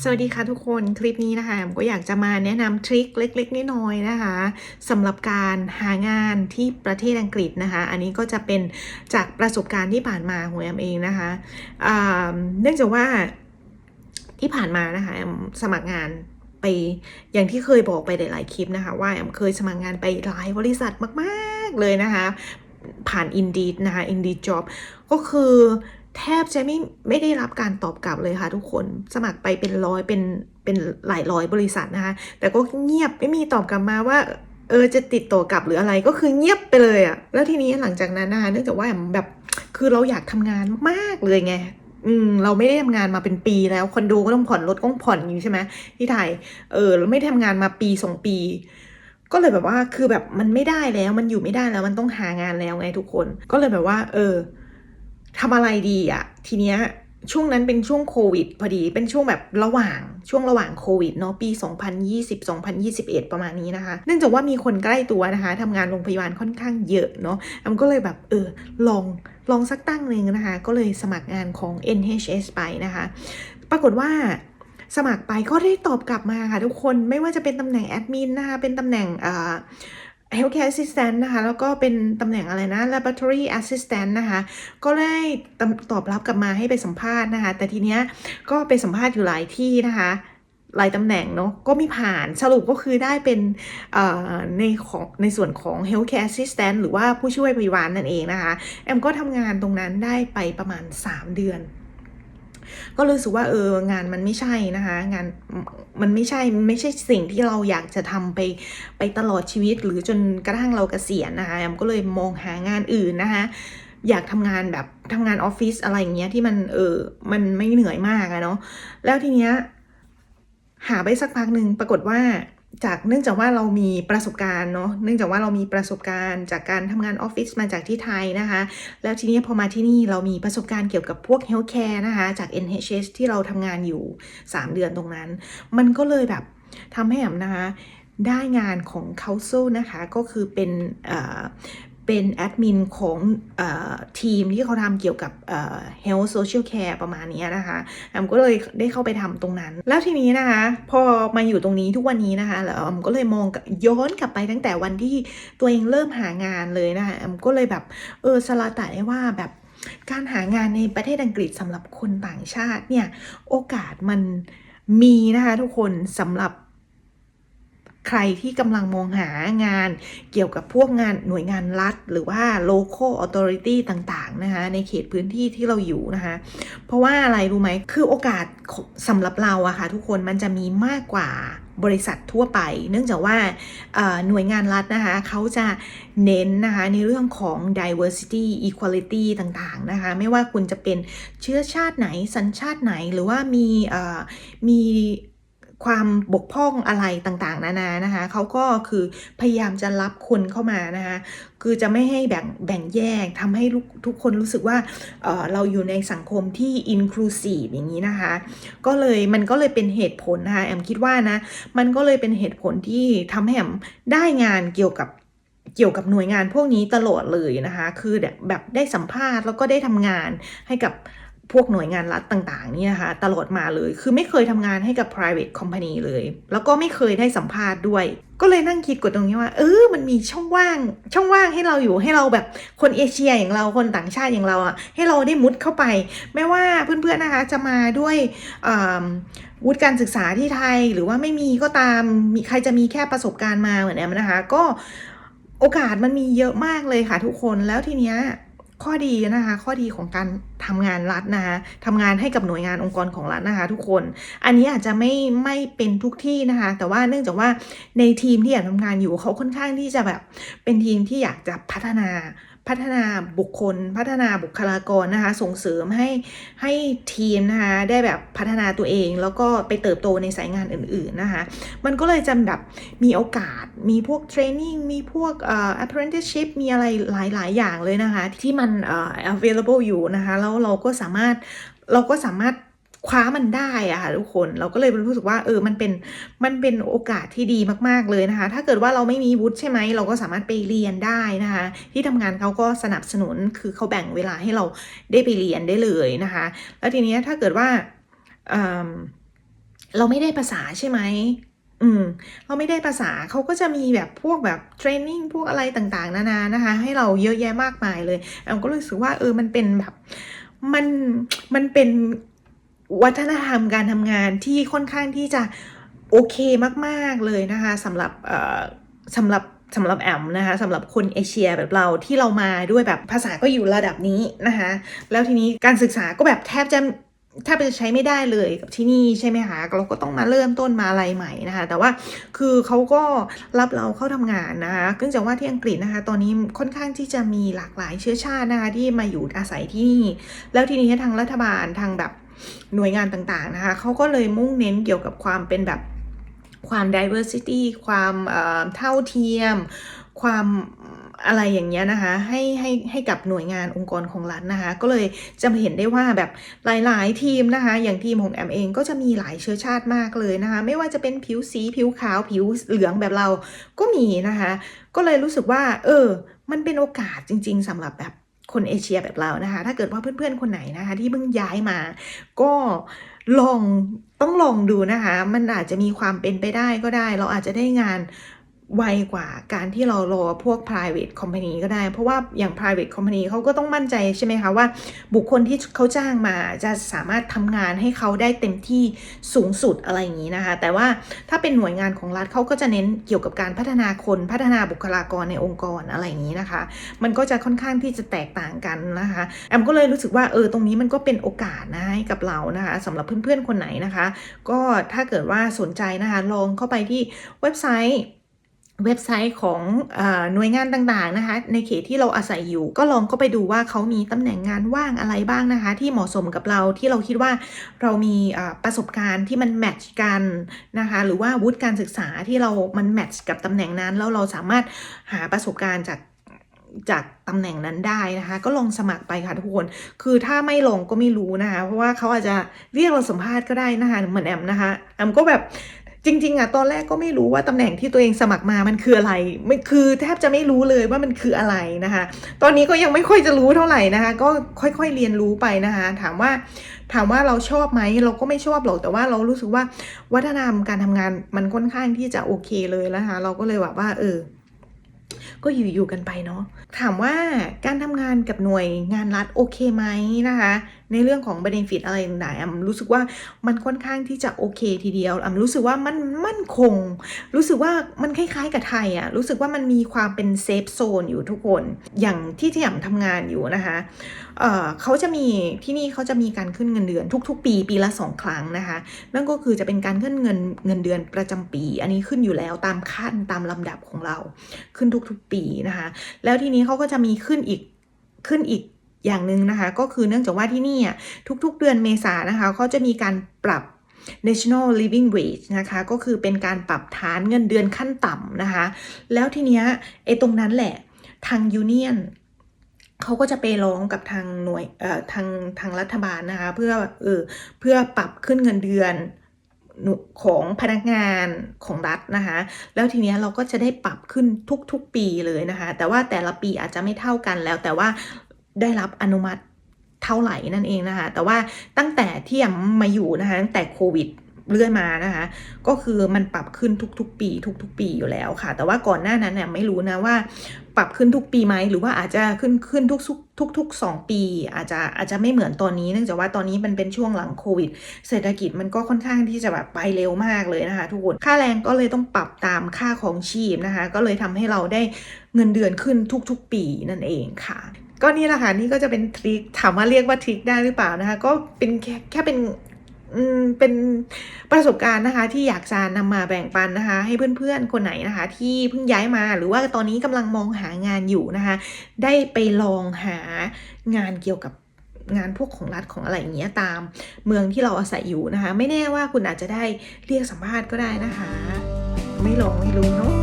สวัสดีค่ะทุกคนคลิปนี้นะคะแอมก็อยากจะมาแนะนำทริคเล็กๆน้อยๆนะคะสำหรับการหางานที่ประเทศอังกฤษนะคะ อันนี้ก็จะเป็นจากประสบการณ์ที่ผ่านมาของแอมเองนะคะเนื่องจากว่าที่ผ่านมานะคะแอมสมัครงานไปอย่างที่เคยบอกไปหลายๆคลิปนะคะ ว่าแอมเคยสมัครงานไปหลายบริษัทมาก ๆเลยนะคะ ผ่าน Indeed นะคะ Indeed Job ก็คือ แทบจะไม่ไม่ได้รับการตอบกลับเลยค่ะทุกคนสมัครไปเป็นร้อยเป็นเป็นหลายร้อยบริษัทนะคะ แต่ก็เงียบไม่มีตอบกลับมาว่าเออจะติดต่อกลับหรืออะไรก็คือเงียบไปเลยอะแล้วทีนี้หลังจากนั้นนะคะเนื่องจากว่าแบบคือเราอยากทำงานมากเลยไงอืมเราไม่ได้ทำงานมาเป็นปีแล้วคอนโดก็ต้องผ่อนรถก็ต้องผ่อนอยู่ใช่ไหมที่ไทยเออเราไม่ได้ทำงานมาปีสองปี ก็เลยแบบว่าคือแบบมันไม่ได้แล้วมันอยู่ไม่ได้แล้วมันต้องหางานแล้วไงทุกคน ก็เลยแบบว่า เออ ทำอะไรดีอะทีเนี้ยช่วงนั้นเป็นช่วงโควิด พอดีเป็นช่วงแบบระหว่างช่วงระหว่างโควิดเนาะปี 2020-2021 ประมาณนี้นะคะ เนื่องจากว่ามีคนใกล้ตัวนะคะทำงานโรงพยาบาลค่อนข้างเยอะเนาะแอมก็เลยแบบเออลองลองสักตั้งหนึ่งนะคะ ก็เลยสมัครงานของ NHS ไปนะคะ ปรากฏว่าสมัครไปก็ได้ตอบกลับมาค่ะทุกคนไม่ว่าจะเป็นตำแหน่งแอดมินนะคะเป็นตำแหน่งเอ่อ healthcare assistant นะคะ แล้วก็เป็นตำแหน่งอะไรนะ laboratory assistant นะคะ ก็ได้ตอบรับกลับมาให้ไปสัมภาษณ์นะคะ แต่ทีเนี้ยก็ไปสัมภาษณ์อยู่หลายที่นะคะหลายตำแหน่งเนาะก็ไม่ผ่านสรุปก็คือได้เป็นในของในส่วนของ healthcare assistant หรือว่าผู้ช่วยพยาบาลนั่นเองนะคะ แอมก็ทำงานตรงนั้นได้ไปประมาณ 3 เดือน ก็รู้สึกว่าเอองานมันไม่ใช่นะคะ งานมันไม่ใช่มันไม่ใช่สิ่งที่เราอยากจะทำไปไปตลอดชีวิต หรือจนกระทั่งเราเกษียณนะคะแอมก็เลยมองหางานอื่นนะคะอยากทำงานแบบทำงานออฟฟิศอะไรอย่างเงี้ยที่มันเออมันไม่เหนื่อยมากอะเนาะแล้วทีเนี้ยหาไปสักพักหนึ่งปรากฏว่า จากเนื่องจากว่าเรามีประสบการณ์เนาะเนื่องจากว่าเรามีประสบการณ์จากการทำงานออฟฟิศมาจากที่ไทยนะคะ แล้วทีนี้พอมาที่นี่เรามีประสบการณ์เกี่ยวกับพวกเฮลท์แคร์นะคะจาก NHS ที่เราทำงานอยู่ 3 เดือนตรงนั้น มันก็เลยแบบทำให้แอมนะคะได้งานของ Council นะคะ ก็คือเป็น เป็นแอดมินของอทีมที่เขาทำเกี่ยวกับ health social care ประมาณนี้นะคะแอมก็เลยได้เข้าไปทำตรงนั้น แล้วทีนี้นะคะ พอมาอยู่ตรงนี้ทุกวันนี้นะคะแล้วแอมก็เลยมองย้อนกลับไปตั้งแต่วันที่ตัวเองเริ่มหางานเลยนะคะแอมก็เลยแบบเออสละตะได้ว่าแบบการหางานในประเทศอังกฤษสำหรับคนต่างชาติเนี่ยโอกาสมันมีนะคะทุกคนสำหรับ ใครที่กำลังมองหางานเกี่ยวกับพวกงานหน่วยงานรัฐ หรือว่า local authority ต่างๆนะคะในเขตพื้นที่ที่เราอยู่นะคะเพราะว่าอะไรรู้ไหมคือโอกาสสำหรับเราอะค่ะทุกคนมันจะมีมากกว่าบริษัททั่วไป เนื่องจากว่าหน่วยงานรัฐนะคะเขาจะเน้นนะคะในเรื่องของ diversity equality ต่างๆนะคะไม่ว่าคุณจะเป็นเชื้อชาติไหนสัญชาติไหนหรือว่ามีมี ความบกพร่องอะไรต่างๆ นานานะคะเขาก็คือพยายามจะรับคนเข้ามานะคะคือจะไม่ให้แบ่งแบ่งแยกทำให้ทุกคนรู้สึกว่าเเราอยู่ในสังคมที่ inclusive อย่างนี้นะคะ ก็เลยมันก็เลยเป็นเหตุผลนะคะแอมคิดว่านะ มันก็เลยเป็นเหตุผลที่ทำให้แอมได้งานเกี่ยวกับเกี่ยวกับหน่วยงานพวกนี้ตลอดเลยนะคะ คือแบบแบบได้สัมภาษณ์แล้วก็ได้ทำงานให้กับ พวกหน่วยงานรัฐต่างๆนี่นะคะตลอดมาเลย คือไม่เคยทำงานให้กับ private company เลย แล้วก็ไม่เคยได้สัมภาษณ์ด้วย ก็เลยนั่งคิดกดตรงนี้ว่า เออ มันมีช่องว่าง ช่องว่างให้เราอยู่ให้เราแบบคนเอเชียอย่างเราคนต่างชาติอย่างเราอะให้เราได้มุดเข้าไป ไม่ว่าเพื่อนๆนะคะจะมาด้วยวุฒิการศึกษาที่ไทยหรือว่าไม่มีก็ตามมีใครจะมีแค่ประสบการณ์มาเหมือนแอมนะคะ ก็โอกาสมันมีเยอะมากเลยค่ะทุกคนแล้วทีเนี้ยข้อดีนะคะ ข้อดีของการ ทำงานรัฐนะคะทำงานให้กับหน่วยงานองค์กรของรัฐนะคะ ทุกคน อันนี้อาจจะไม่ไม่เป็นทุกที่นะคะ แต่ว่าเนื่องจากว่าในทีมที่อยากทำงานอยู่เขาค่อนข้างที่จะแบบเป็นทีมที่อยากจะพัฒนาพัฒนาบุคคล พัฒนาบุคลากรนะคะ ส่งเสริมให้ให้ทีมนะคะได้แบบพัฒนาตัวเอง แล้วก็ไปเติบโตในสายงานอื่นๆนะคะ มันก็เลยจะแบบมีโอกาสมีพวกเทรนนิ่งมีพวกเอ่อ apprenticeship มีอะไรหลายๆ อย่างเลยนะคะ ที่มันเอ่อ available อยู่นะคะแล้วแล้วเราก็สามารถเราก็สามารถคว้ามันได้อะค่ะทุกคนเราก็เลยรู้สึกว่าเออมันเป็นมันเป็นโอกาสที่ดีมาก ๆเลยนะคะ ถ้าเกิดว่าเราไม่มีวุฒิใช่ไหมเราก็สามารถไปเรียนได้นะคะ ที่ทำงานเขาก็สนับสนุนคือเขาแบ่งเวลาให้เราได้ไปเรียนได้เลยนะคะ แล้วทีเนี้ยถ้าเกิดว่าอืมเราไม่ได้ภาษาใช่ไหมอืมเราไม่ได้ภาษาเขาก็จะมีแบบพวกแบบเทรนนิ่งพวกอะไรต่างๆ นานานะคะ ให้เราเยอะแยะมากมายเลยแอมก็รู้สึกว่าเออมันเป็นแบบ มันมันเป็นวัฒนธรรมการทำงานที่ค่อนข้างที่จะโอเคมากๆเลยนะคะสำหรับสำหรับสำหรับแอมนะคะสำหรับคนเอเชียแบบเราที่เรามาด้วยแบบภาษาก็อยู่ระดับนี้นะคะแล้วทีนี้การศึกษาก็แบบแทบจะ แทบจะใช้ไม่ได้เลยกับที่นี่ใช่ไหมคะเราก็ต้องมาเริ่มต้นมาอะไรใหม่นะคะ แต่ว่าคือเขาก็รับเราเข้าทำงานนะคะเนื่องจากว่าที่อังกฤษนะคะ ตอนนี้ค่อนข้างที่จะมีหลากหลายเชื้อชาตินะคะที่มาอยู่อาศัยที่นี่ แล้วทีนี้ทางรัฐบาลทางแบบหน่วยงานต่างๆนะคะเขาก็เลยมุ่งเน้นเกี่ยวกับความเป็นแบบความ diversity ความเอ่อเท่าเทียม ความ อะไรอย่างเงี้ยนะคะให้ให้ให้กับหน่วยงานองค์กรของรัฐนะคะ ก็เลยจะเห็นได้ว่าแบบหลายๆ ทีมนะคะ อย่างทีมของแอมเองก็จะมีหลายเชื้อชาติมากเลยนะคะ ไม่ว่าจะเป็นผิวสีผิวขาวผิวเหลืองแบบเราก็มีนะคะ ก็เลยรู้สึกว่า เออ มันเป็นโอกาสจริง ๆสำหรับแบบคนเอเชียแบบเรานะคะ ถ้าเกิดว่าเพื่อนๆคนไหนนะคะ ที่เพิ่งย้ายมา ก็ลองต้องลองดูนะคะ มันอาจจะมีความเป็นไปได้ก็ได้ เราอาจจะได้งาน ไวกว่าการที่เรารอพวก private company ก็ได้ เพราะว่าอย่าง private company เขาก็ต้องมั่นใจใช่ไหมคะว่าบุคคลที่เขาจ้างมาจะสามารถทำงานให้เขาได้เต็มที่สูงสุดอะไรอย่างนี้นะคะ แต่ว่าถ้าเป็นหน่วยงานของรัฐเขาก็จะเน้นเกี่ยวกับการพัฒนาคนพัฒนาบุคลากรในองค์กรอะไรอย่างนี้นะคะ มันก็จะค่อนข้างที่จะแตกต่างกันนะคะแอมก็เลยรู้สึกว่าเออตรงนี้มันก็เป็นโอกาสนะให้กับเรานะคะสำหรับเพื่อนๆคนไหนนะคะ ก็ถ้าเกิดว่าสนใจนะคะลองเข้าไปที่เว็บไซต์ เว็บไซต์ของอหน่วยงานต่างๆนะคะ ในเขตที่เราอาศัยอยู่ ก็ลองเข้าไปดูว่าเขามีตำแหน่งงานว่างอะไรบ้างนะคะ ที่เหมาะสมกับเราที่เราคิดว่าเรามีประสบการณ์ที่มันแมทช์กันนะคะ หรือว่าวุฒิการศึกษาที่เรามันแมทช์กับตำแหน่งนั้นแล้วเราสามารถหาประสบการณ์จากจากตำแหน่งนั้นได้นะคะ ก็ลองสมัครไปค่ะทุกคน คือถ้าไม่ลงก็ไม่รู้นะคะ เพราะว่าเขาอาจจะเรียกเราสัมภาษณ์ก็ได้นะคะเหมือนแอมนะคะแอมก็แบบ จริง ๆอะตอนแรกก็ไม่รู้ว่าตำแหน่งที่ตัวเองสมัครมามันคืออะไรไม่คือแทบจะไม่รู้เลยว่ามันคืออะไรนะคะ ตอนนี้ก็ยังไม่ค่อยจะรู้เท่าไหร่นะคะ ก็ค่อยๆเรียนรู้ไปนะคะ ถามว่าถามว่าเราชอบไหมเราก็ไม่ชอบหรอกแต่ว่าเรารู้สึกว่าวัฒนธรรมการทำงานมันค่อนข้างที่จะโอเคเลยนะคะ เราก็เลยแบบว่า เออก็อยู่ๆกันไปเนาะถามว่าการทำงานกับหน่วยงานรัฐโอเคไหมนะคะ ในเรื่องของ benefit อะไรต่างๆแอมรู้สึกว่ามันค่อนข้างที่จะโอเคทีเดียวแอมรู้สึกว่ามันมั่นคง รู้สึกว่ามันคล้ายๆกับไทยอะรู้สึกว่ามันมีความเป็นเซฟโซนอยู่ทุกคน อย่างที่ที่แอมทำงานอยู่นะคะเอ่อเขาจะมีที่นี่เขาจะมีการขึ้นเงินเดือน ทุก ๆ ปีปีละสองครั้งนะคะ นั่นก็คือจะเป็นการขึ้นเงินเงินเดือนประจำปี อันนี้ขึ้นอยู่แล้วตามขั้นตามลำดับของเรา ขึ้นทุกๆปีนะคะ แล้วทีนี้เขาก็จะมีขึ้นอีกขึ้นอีก อย่างหนึ่งนะคะ ก็คือเนื่องจากว่าที่นี่อะทุกๆ เดือนเมษานะคะเขาจะมีการปรับ national living wage นะคะ ก็คือเป็นการปรับฐานเงินเดือนขั้นต่ำนะคะ แล้วทีเนี้ยไอ้ตรงนั้นแหละทางยูเนียนเขาก็จะไปร้องกับทางหน่วยเอ่อทางทางรัฐบาลนะคะ เพื่อเออเพื่อปรับขึ้นเงินเดือนของพนักงานของรัฐนะคะ แล้วทีเนี้ยเราก็จะได้ปรับขึ้นทุกๆปีเลยนะคะ แต่ว่าแต่ละปีอาจจะไม่เท่ากันแล้ว แต่ว่า ได้รับอนุมัติเท่าไหร่นั่นเองนะคะ แต่ว่าตั้งแต่ที่แอมมาอยู่นะคะตั้งแต่โควิดเรื่อยมานะคะ ก็คือมันปรับขึ้นทุกๆ ปี ทุก ๆ ปีอยู่แล้วค่ะ แต่ว่าก่อนหน้านั้นเนี่ยไม่รู้นะว่า ปรับขึ้นทุกปีไหมหรือว่าอาจจะขึ้นขึ้นทุกทุกทุกๆสองปี อาจจะอาจจะไม่เหมือนตอนนี้เนื่องจากว่าตอนนี้มันเป็นช่วงหลังโควิด เศรษฐกิจมันก็ค่อนข้างที่จะแบบไปเร็วมากเลยนะคะทุกคนค่าแรงก็เลยต้องปรับตามค่าของชีพนะคะ ก็เลยทำให้เราได้เงินเดือนขึ้นทุก ๆ ปีนั่นเองค่ะ ก็นี่แหละค่ะนี่ก็จะเป็นทริคถามว่าเรียกว่าทริคได้หรือเปล่านะคะก็เป็นแค่แค่เป็นอืมเป็นประสบการณ์นะคะที่อยากจะนำมาแบ่งปันนะคะ ให้เพื่อนๆคนไหนนะคะ ที่เพิ่งย้ายมาหรือว่าตอนนี้กำลังมองหางานอยู่นะคะ ได้ไปลองหางานเกี่ยวกับงานพวกของรัฐของอะไรอย่างเงี้ยตามเมืองที่เราอาศัยอยู่นะคะ ไม่แน่ว่าคุณอาจจะได้เรียกสัมภาษณ์ก็ได้นะคะ ไม่ลองไม่รู้เนาะ